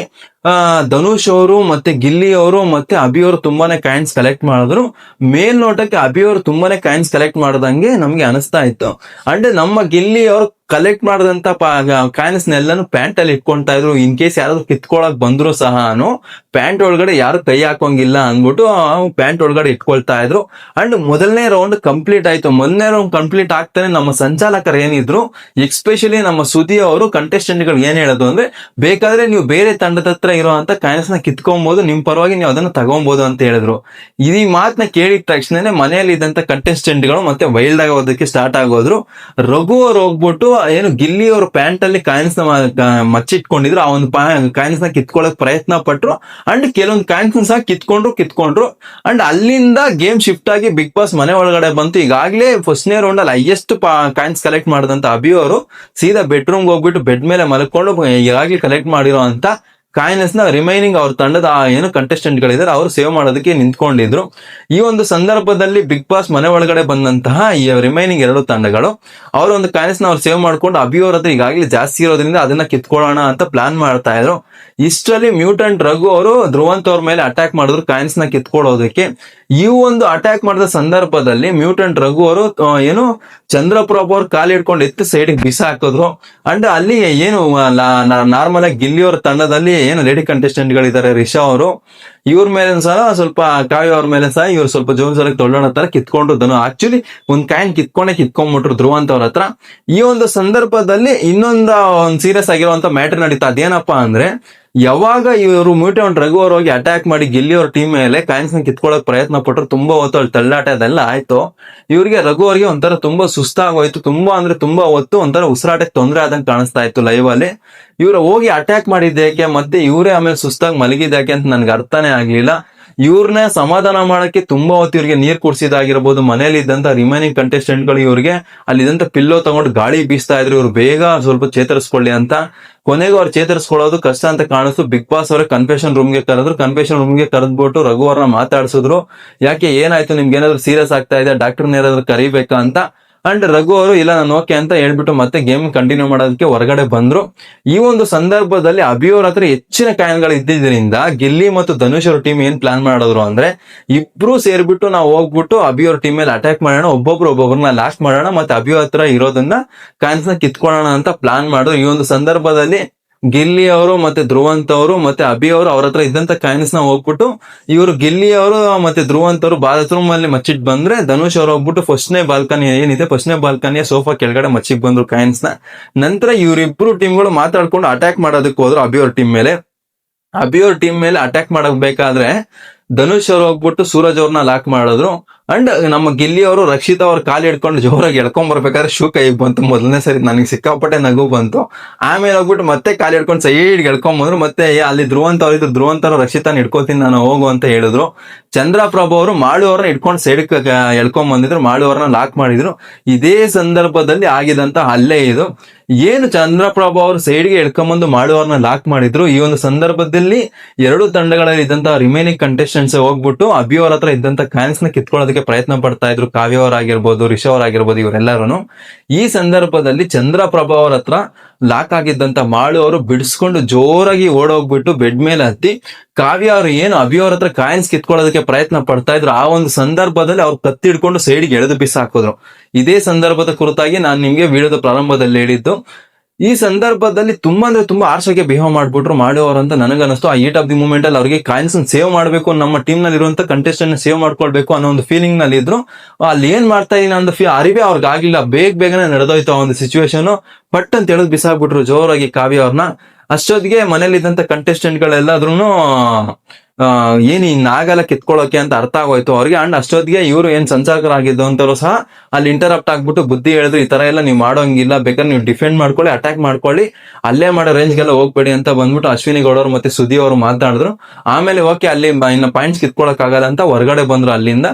ಧನುಷ್ ಅವರು ಮತ್ತೆ ಗಿಲ್ಲಿ ಅವರು ಮತ್ತೆ ಅಭಿ ಅವರು ತುಂಬಾನೇ ಕಾಯಿನ್ಸ್ ಕಲೆಕ್ಟ್ ಮಾಡಿದ್ರು. ಮೇಲ್ನೋಟಕ್ಕೆ ಅಭಿ ಅವರು ತುಂಬಾನೇ ಕಾಯಿನ್ಸ್ ಕಲೆಕ್ಟ್ ಮಾಡ್ದಂಗೆ ನಮ್ಗೆ ಅನಿಸ್ತಾ ಇತ್ತು. ಅಂಡ್ ನಮ್ಮ ಗಿಲ್ಲಿ ಅವರು ಕಲೆಕ್ಟ್ ಮಾಡಿದಂತ ಕಾಯಿನ್ಸ್ ಎಲ್ಲಾನು ಪ್ಯಾಂಟ್ ಅಲ್ಲಿ ಇಟ್ಕೊಂತಾ ಇದ್ರು. ಇನ್ ಕೇಸ್ ಯಾರಾದ್ರೂ ಕಿತ್ಕೊಳಕ್ ಬಂದ್ರು ಸಹ ಪ್ಯಾಂಟ್ ಒಳಗಡೆ ಯಾರು ಕೈ ಹಾಕೋಂಗಿಲ್ಲ ಅಂದ್ಬಿಟ್ಟು ಪ್ಯಾಂಟ್ ಒಳಗಡೆ ಇಟ್ಕೊಳ್ತಾ ಇದ್ರು. ಅಂಡ್ ಮೊದಲನೇ ರೌಂಡ್ ಕಂಪ್ಲೀಟ್ ಆಯ್ತು. ಮೊದಲನೇ ರೌಂಡ್ ಕಂಪ್ಲೀಟ್ ಆಗ್ತಾನೆ ನಮ್ಮ ಸಂಚಾಲಕರು ಏನಿದ್ರು ಎಕ್ಸ್ಪೆಷಲಿ ನಮ್ಮ ಸುದಿ ಅವರು ಕಂಟೆಸ್ಟೆಂಟ್ಗಳು ಏನ್ ಹೇಳೋದು ಅಂದ್ರೆ, ಬೇಕಾದ್ರೆ ನೀವು ಬೇರೆ ತಂಡದ ಹತ್ರ ಇರುವಂತ ಕಾಯಿನ್ಸ್ನ ಕಿತ್ಕೊಬಹುದು ನಿಮ್ ಪರವಾಗಿ ನೀವು ಅದನ್ನ ತಗೊಬಹುದು ಅಂತ ಹೇಳಿದ್ರು. ಈ ಮಾತನ್ನ ಕೇಳಿದ ತಕ್ಷಣನೇ ಮನೆಯಲ್ಲಿ ಇದ್ದಂತ ಕಂಟೆಸ್ಟೆಂಟ್ಗಳು ಮತ್ತೆ ವೈಲ್ಡ್ ಆಗೋದಕ್ಕೆ ಸ್ಟಾರ್ಟ್ ಆಗೋದ್ರು. ರಘು ಅವ್ರು ಹೋಗ್ಬಿಟ್ಟು ಏನು ಗಿಲ್ಲಿ ಅವ್ರ ಪ್ಯಾಂಟ್ ಅಲ್ಲಿ ಕಾಯಿನ್ಸ್ನ ಮಚ್ಚಿಟ್ಕೊಂಡಿದ್ರು, ಆ ಒಂದು ಕಾಯಿನ್ಸ್ನ ಕಿತ್ಕೊಳ್ಳಕ್ ಪ್ರಯತ್ನ ಪಟ್ರು. ಅಂಡ್ ಕೆಲವೊಂದು ಕಾಯಿನ್ಸ್ ಸಹ ಕಿತ್ಕೊಂಡ್ರು ಕಿತ್ಕೊಂಡ್ರು. ಅಂಡ್ ಅಲ್ಲಿಂದ ಗೇಮ್ ಶಿಫ್ಟ್ ಆಗಿ ಬಿಗ್ ಬಾಸ್ ಮನೆ ಒಳಗಡೆ ಬಂತು. ಈಗಾಗಲೇ ಫಸ್ಟ್ನೇ ರೌಂಡ್ ಅಲ್ಲಿ ಹೈಯೆಸ್ಟ್ ಕಾಯಿನ್ಸ್ ಕಲೆಕ್ಟ್ ಮಾಡಿದಂತ ಅಭಿ ಅವರು ಸೀದಾ ಬೆಡ್ರೂಮ್ ಹೋಗ್ಬಿಟ್ಟು ಬೆಡ್ ಮೇಲೆ ಮಲ್ಕೊಂಡು, ಈಗಾಗಲೇ ಕಲೆಕ್ಟ್ ಮಾಡಿರೋ ಅಂತ ಕಾಯಿನ್ಸ್ನ ರಿಮೈನಿಂಗ್ ಅವ್ರ ತಂಡದ ಏನು ಕಂಟೆಸ್ಟೆಂಟ್ ಗಳಿದ್ದಾರೆ ಅವರು ಸೇವ್ ಮಾಡೋದಕ್ಕೆ ನಿಂತ್ಕೊಂಡಿದ್ರು. ಈ ಒಂದು ಸಂದರ್ಭದಲ್ಲಿ ಬಿಗ್ ಬಾಸ್ ಮನೆ ಒಳಗಡೆ ಬಂದಂತಹ ಈ ರಿಮೈನಿಂಗ್ ಎರಡು ತಂಡಗಳು, ಅವ್ರ ಒಂದು ಕಾಯಿನ್ಸ್ನ ಅವ್ರು ಸೇವ್ ಮಾಡ್ಕೊಂಡು ಅಭಿ ಅವ್ರ ಹತ್ರ ಈಗಾಗಲೇ ಜಾಸ್ತಿ ಇರೋದ್ರಿಂದ ಅದನ್ನ ಕಿತ್ಕೊಳ್ಳೋಣ ಅಂತ ಪ್ಲಾನ್ ಮಾಡ್ತಾ ಇದ್ರು. ಇಷ್ಟರಲ್ಲಿ ಮ್ಯೂಟೆಂಟ್ ರಘು ಅವರು ಧ್ರುವಂತ್ ಅವ್ರ ಮೇಲೆ ಅಟ್ಯಾಕ್ ಮಾಡಿದ್ರು ಕಾಯಿನ್ಸ್ನ ಕಿತ್ಕೊಳ್ಳೋದಕ್ಕೆ. ಈ ಒಂದು ಅಟ್ಯಾಕ್ ಮಾಡಿದ ಸಂದರ್ಭದಲ್ಲಿ ಮ್ಯೂಟೆಂಟ್ ರಘು ಅವರು ಏನು ಚಂದ್ರಪ್ರಭು ಅವ್ರ ಕಾಲು ಹಿಡ್ಕೊಂಡು ಎತ್ತು ಸೈಡ್ಗೆ ಬಿಸಾಕಿದ್ರು. ಅಂಡ್ ಅಲ್ಲಿ ಏನು ನಾರ್ಮಲ್ ಆಗಿ ಗಿಲ್ಲಿ ಅವ್ರ ತಂಡದಲ್ಲಿ ಏನು ಲೇಡಿ ಕಂಟೆಸ್ಟೆಂಟ್ ಗಳಿದ್ದಾರೆ ರಿಷಾ ಅವರು, ಇವ್ರ ಮೇಲೆ ಸಹ ಸ್ವಲ್ಪ ಕಾವ್ಯ ಅವ್ರ ಮೇಲೆ ಸಹ ಇವ್ರು ಸ್ವಲ್ಪ ಜೋನ್ ಸಲ ತೊಳ್ಳೋಣ ತರ ಕಿತ್ಕೊಂಡ್ರು ದನು ಆಕ್ಚುಲಿ ಒಂದ್ ಕಾಯಿನ್ ಕಿತ್ಕೊಂಡೆ ಕಿತ್ಕೊಂಡ್ಬಿಟ್ರು ಧ್ರುವಂತ್ ಅವ್ರ ಹತ್ರ. ಈ ಒಂದು ಸಂದರ್ಭದಲ್ಲಿ ಇನ್ನೊಂದು ಒಂದು ಸೀರಿಯಸ್ ಆಗಿರುವಂತ ಮ್ಯಾಟರ್ ನಡೀತಾ, ಅದೇನಪ್ಪಾ ಅಂದ್ರೆ ಯಾವಾಗ ಇವರು ಮ್ಯೂಟೌನ್ ರಘು ಅವ್ರು ಹೋಗಿ ಅಟ್ಯಾಕ್ ಮಾಡಿ ಗಿಲ್ಲಿ ಟೀಮ್ ಮೇಲೆ ಕಾಯಿನ್ಸ್ನ ಕಿತ್ಕೊಳಕ್ ಪ್ರಯತ್ನ ಪಟ್ಟರು ತುಂಬಾ ಹೊತ್ತು ಅಲ್ಲಿ ತಳ್ಳಾಟ, ಅದೆಲ್ಲ ಆಯ್ತು. ಇವ್ರಿಗೆ ರಘು ಅವ್ರಿಗೆ ಒಂಥರ ತುಂಬಾ ಸುಸ್ತಾಗೋಯ್ತು. ತುಂಬಾ ಅಂದ್ರೆ ತುಂಬಾ ಹೊತ್ತು ಒಂಥರ ಉಸಿರಾಟಕ್ಕೆ ತೊಂದರೆ ಆದಂಗೆ ಕಾಣಿಸ್ತಾ ಇತ್ತು ಲೈವ್ ಅಲ್ಲಿ. ಇವ್ರು ಹೋಗಿ ಅಟ್ಯಾಕ್ ಮಾಡಿದ್ದೇಕೆ ಮತ್ತೆ ಇವರೇ ಆಮೇಲೆ ಸುಸ್ತಾಗಿ ಮಲಗಿದ್ದಾಕೆ ಅಂತ ನನ್ಗೆ ಅರ್ಥನೇ ಆಗ್ಲಿಲ್ಲ. ಇವ್ರನ್ನ ಸಮಾಧಾನ ಮಾಡಕ್ಕೆ ತುಂಬಾ ಹೊತ್ತು ಇವ್ರಿಗೆ ನೀರ್ ಕುಡಿಸಿದಾಗಿರ್ಬೋದು. ಮನೇಲಿ ಇದ್ದಂತ ರಿಮೈನಿಂಗ್ ಕಂಟೆಸ್ಟೆಂಟ್ಗಳು ಇವ್ರಿಗೆ ಅಲ್ಲಿದ್ದಂತ ಪಿಲ್ಲೋ ತಗೊಂಡು ಗಾಳಿ ಬೀಸ್ತಾ ಇದ್ರು. ಇವ್ರು ಬೇಗ ಸ್ವಲ್ಪ ಚೇತರಿಸ್ಕೊಳ್ಳಿ ಅಂತ. ಕೊನೆಗೂ ಅವ್ರು ಚೇತರಿಸ್ಕೊಳ್ಳೋದು ಕಷ್ಟ ಅಂತ ಕಾಣಿಸ್ತು. ಬಿಗ್ ಬಾಸ್ ಅವರ ಕನ್ಫೆಷನ್ ರೂಮ್ಗೆ ಕರೆದ್ರು. ಕನ್ಫೆಷನ್ ರೂಮ್ಗೆ ಕರೆದ್ಬಿಟ್ಟು ರಘು ಅವ್ರನ್ನ ಮಾತಾಡ್ಸಿದ್ರು. ಯಾಕೆ ಏನಾಯ್ತು? ನಿಮ್ಗೆ ಏನಾದ್ರು ಸೀರಿಯಸ್ ಆಗ್ತಾ ಇದೆ ಡಾಕ್ಟರ್ನ ಏನಾದ್ರು ಕರಿಬೇಕಾ ಅಂತ ಅಂಡ್ ರಘು ಅವರು, ಇಲ್ಲ, ನಾನು ಓಕೆ ಅಂತ ಹೇಳ್ಬಿಟ್ಟು ಮತ್ತೆ ಗೇಮ್ ಕಂಟಿನ್ಯೂ ಮಾಡೋದಕ್ಕೆ ಹೊರಗಡೆ ಬಂದ್ರು. ಈ ಒಂದು ಸಂದರ್ಭದಲ್ಲಿ ಅಭಿ ಅವ್ರ ಹತ್ರ ಹೆಚ್ಚಿನ ಕಾಯನ್ಗಳು ಇದ್ದಿದ್ರಿಂದ ಗಿಲ್ಲಿ ಮತ್ತು ಧನುಷ್ ಅವ್ರ ಟೀಮ್ ಏನ್ ಪ್ಲಾನ್ ಮಾಡಿದ್ರು ಅಂದ್ರೆ, ಇಬ್ರು ಸೇರ್ಬಿಟ್ಟು ನಾವು ಹೋಗ್ಬಿಟ್ಟು ಅಭಿ ಅವ್ರ ಟೀಮ್ ಮೇಲೆ ಅಟ್ಯಾಕ್ ಮಾಡೋಣ, ಒಬ್ಬೊಬ್ರು ಒಬ್ಬೊಬ್ರನ್ನ ಲಾಸ್ಟ್ ಮಾಡೋಣ, ಮತ್ತೆ ಅಭಿ ಹತ್ರ ಇರೋದನ್ನ ಕಾಯಿನ್ಸ್ನ ಕಿತ್ಕೊಳ್ಳೋಣ ಅಂತ ಪ್ಲಾನ್ ಮಾಡಿದ್ರು. ಈ ಒಂದು ಸಂದರ್ಭದಲ್ಲಿ ಗಿಲ್ಲಿ ಅವರು ಮತ್ತೆ ಧ್ರುವಂತ್ ಅವರು ಮತ್ತೆ ಅಭಿ ಅವರು ಅವ್ರ ಹತ್ರ ಇದ್ದಂತ ಕಾಯಿನ್ಸ್ನ ಹೋಗ್ಬಿಟ್ಟು ಇವರು ಗಿಲ್ಲಿ ಅವರು ಮತ್ತೆ ಧ್ರುವಂತ್ ಅವರು ಬಾತ್ರೂಮ್ ಅಲ್ಲಿ ಮಚ್ಚಿಟ್ ಬಂದ್ರೆ ಧನುಷ್ ಅವ್ರು ಹೋಗ್ಬಿಟ್ಟು ಫಸ್ಟ್ನೇ ಬಾಲ್ಕನಿ ಏನಿದೆ ಫಸ್ಟ್ನೇ ಬಾಲ್ಕನಿಯ ಸೋಫಾ ಕೆಳಗಡೆ ಮಚ್ಚಿಗೆ ಬಂದ್ರು ಕಾಯಿನ್ಸ್ನ. ನಂತರ ಇವರಿಬ್ರು ಟೀಮ್ಗಳು ಮಾತಾಡ್ಕೊಂಡು ಅಟ್ಯಾಕ್ ಮಾಡೋದಕ್ಕೆ ಹೋದ್ರು ಅಭಿ ಅವ್ರ ಟೀಮ್ ಮೇಲೆ. ಅಭಿ ಅವ್ರ ಟೀಮ್ ಮೇಲೆ ಅಟ್ಯಾಕ್ ಮಾಡಕ್ ಬೇಕಾದ್ರೆ ಧನುಷ್ ಅವ್ರು ಹೋಗ್ಬಿಟ್ಟು ಸೂರಜ್ ಅವ್ರನ್ನ ಲಾಕ್ ಮಾಡಿದ್ರು. ಅಂಡ್ ನಮ್ಮ ಗಿಲ್ಲಿ ಅವರು ರಕ್ಷಿತ್ ಅವ್ರ ಕಾಲು ಹಿಡ್ಕೊಂಡು ಜೋರಾಗಿ ಎಳ್ಕೊಂಡ್ ಬರ್ಬೇಕಾದ್ರೆ ಶೂ ಕೈಗೆ ಬಂತು. ಮೊದಲನೇ ಸರಿ ನನಗೆ ಸಿಕ್ಕಾಪಟ್ಟೆ ನಗು ಬಂತು. ಆಮೇಲೆ ಹೋಗ್ಬಿಟ್ಟು ಮತ್ತೆ ಕಾಲು ಹಿಡ್ಕೊಂಡು ಸೈಡ್ ಎಳ್ಕೊಂಡ್ ಬಂದ್ರು. ಮತ್ತೆ ಅಲ್ಲಿ ಧ್ರುವಂತ ಅವ್ರು ಇದ್ರು. ಧ್ರುವಂತ ಅವ್ರು ರಕ್ಷಿತಾನ ಹಿಡ್ಕೋತೀನಿ ನಾನು, ಹೋಗು ಅಂತ ಹೇಳಿದ್ರು. ಚಂದ್ರಪ್ರಭು ಅವರು ಮಾಳು ಅವ್ರನ್ನ ಇಟ್ಕೊಂಡು ಸೈಡ್ ಎಳ್ಕೊಂಡ್ ಬಂದಿದ್ರು. ಮಾಳು ಅವ್ರನ್ನ ಲಾಕ್ ಮಾಡಿದ್ರು. ಇದೇ ಸಂದರ್ಭದಲ್ಲಿ ಆಗಿದಂತ ಅಲ್ಲೇ ಇದು. ಏನು ಚಂದ್ರಪ್ರಭು ಅವರು ಸೈಡ್ಗೆ ಎಳ್ಕೊಂಬಂದು ಮಾಡುವವ್ರನ್ನ ಲಾಕ್ ಮಾಡಿದ್ರು? ಈ ಒಂದು ಸಂದರ್ಭದಲ್ಲಿ ಎರಡು ತಂಡಗಳಲ್ಲಿ ಇದ್ದಂತ ರಿಮೈನಿಂಗ್ ಕಂಟೆಸ್ಟೆಂಟ್ಸ್ ಹೋಗ್ಬಿಟ್ಟು ಅಭಿ ಅವ್ರ ಹತ್ರ ಇದ್ದಂತ ಕ್ಯಾನ್ಸ್ನ ಕಿತ್ಕೊಳ್ಳೋದಕ್ಕೆ ಪ್ರಯತ್ನ ಪಡ್ತಾ ಇದ್ರು, ಕಾವ್ಯ ಅವರಾಗಿರ್ಬೋದು ರಿಷವ್ ಇವರೆಲ್ಲರೂ ಈ ಸಂದರ್ಭದಲ್ಲಿ ಚಂದ್ರಪ್ರಭಾ ಅವ್ರ ಹತ್ರ ಲಾಕ್ ಆಗಿದ್ದಂತ ಮಾಳು ಅವರು ಬಿಡಿಸ್ಕೊಂಡು ಜೋರಾಗಿ ಓಡೋಗ್ಬಿಟ್ಟು ಬೆಡ್ ಮೇಲೆ ಹತ್ತಿ ಕಾವ್ಯ ಅವರು ಏನು ಅಭಿ ಅವ್ರ ಹತ್ರ ಕಾಯಿನ್ಸ್ ಕಿತ್ಕೊಳ್ಳೋದಕ್ಕೆ ಪ್ರಯತ್ನ ಪಡ್ತಾ ಇದ್ರು, ಆ ಒಂದು ಸಂದರ್ಭದಲ್ಲಿ ಅವ್ರು ಕತ್ತಿ ಹಿಡ್ಕೊಂಡು ಸೈಡ್ಗೆ ಎಳೆದು ಬಿಸಾಕಿದ್ರು ಇದೇ ಸಂದರ್ಭದ ಕುರಿತಾಗಿ ನಾನು ನಿಮ್ಗೆ ವಿಡಿಯೋದ ಪ್ರಾರಂಭದಲ್ಲಿ ಹೇಳಿದ್ದು ಈ ಸಂದರ್ಭದಲ್ಲಿ ತುಂಬಾ ಅಂದ್ರೆ ತುಂಬಾ ಆರ್ಸಕ್ಕೆ ಬಿಹೇವ್ ಮಾಡ್ಬಿಟ್ರು, ಮಾಡುವವರು ಅಂತ ನನಗನ್ನಿಸ್ತು. ಆ ಈಟ್ ಆಫ್ ದಿ ಮೂಮೆಂಟ್ ಅಲ್ಲಿ ಅವರಿಗೆ ಕಾಯಿನ್ಸ್ ಸೇವ್ ಮಾಡಬೇಕು ನಮ್ಮ ಟೀಮ್ನಲ್ಲಿ ಇರುವಂತ ಕಂಟೆಸ್ಟೆಂಟ್ ಸೇವ್ ಮಾಡ್ಕೊಳ್ಬೇಕು ಅನ್ನೋ ಒಂದು ಫೀಲಿಂಗ್ನಲ್ಲಿ ಇದ್ರು. ಅಲ್ಲಿ ಏನ್ ಮಾಡ್ತಾ ಇದೀನಿ ಅನ್ನೋ ಫೀ ಅರಿವೇ ಅವ್ರಿಗೆ ಆಗಿಲ್ಲ ಬೇಗ ಬೇಗನೆ ನಡೆದೋಯ್ತು ಆ ಒಂದು ಸಿಚುವೇಶನ್ ಪಟ್ ಅಂತ ಹೇಳದ್ ಬಿಸಾಕ್ಬಿಟ್ರು ಜೋರಾಗಿ ಕಾವ್ಯ ಅವ್ರನ್ನ ಅಷ್ಟೊತ್ತಿಗೆ ಮನೇಲಿ ಇದ್ದಂತ ಕಂಟೆಸ್ಟೆಂಟ್ ಗಳೆಲ್ಲಾದ್ರೂ ಏನ್ ಆಗಲ್ಲ ಕಿತ್ಕೊಳ್ಳೋಕೆ ಅಂತ ಅರ್ಥ ಆಗೋಯ್ತು. ಅವ್ರಿಗೆ ಅಂಡ್ ಅಷ್ಟೊತ್ತಿಗೆ ಇವರು ಏನ್ ಸಂಚಾರಕರಾಗಿದ್ದು ಅಂತಲೂ ಸಹ ಅಲ್ಲಿ ಇಂಟರಪ್ಟ್ ಆಗ್ಬಿಟ್ಟು ಬುದ್ಧಿ ಹೇಳಿದ್ರು, ಈ ತರ ಎಲ್ಲ ನೀವು ಮಾಡೋಂಗಿಲ್ಲ, ಬೇಕಾದ್ರೆ ನೀವು ಡಿಫೆಂಡ್ ಮಾಡ್ಕೊಳ್ಳಿ ಅಟ್ಯಾಕ್ ಮಾಡ್ಕೊಳ್ಳಿ. ಅಲ್ಲೇ ಮಾಡೋ ರೇಂಜ್ಗೆಲ್ಲ ಹೋಗ್ಬೇಡಿ ಅಂತ ಬಂದ್ಬಿಟ್ಟು ಅಶ್ವಿನಿ ಗೌಡರು ಮತ್ತೆ ಸುದಿ ಅವರು ಮಾತಾಡಿದ್ರು. ಆಮೇಲೆ ಓಕೆ, ಅಲ್ಲಿ ಇನ್ನ ಪಾಯಿಂಟ್ಸ್ ಕಿತ್ಕೊಳಕ್ ಆಗಲ್ಲ ಅಂತ ಹೊರಗಡೆ ಬಂದ್ರು ಅಲ್ಲಿಂದ.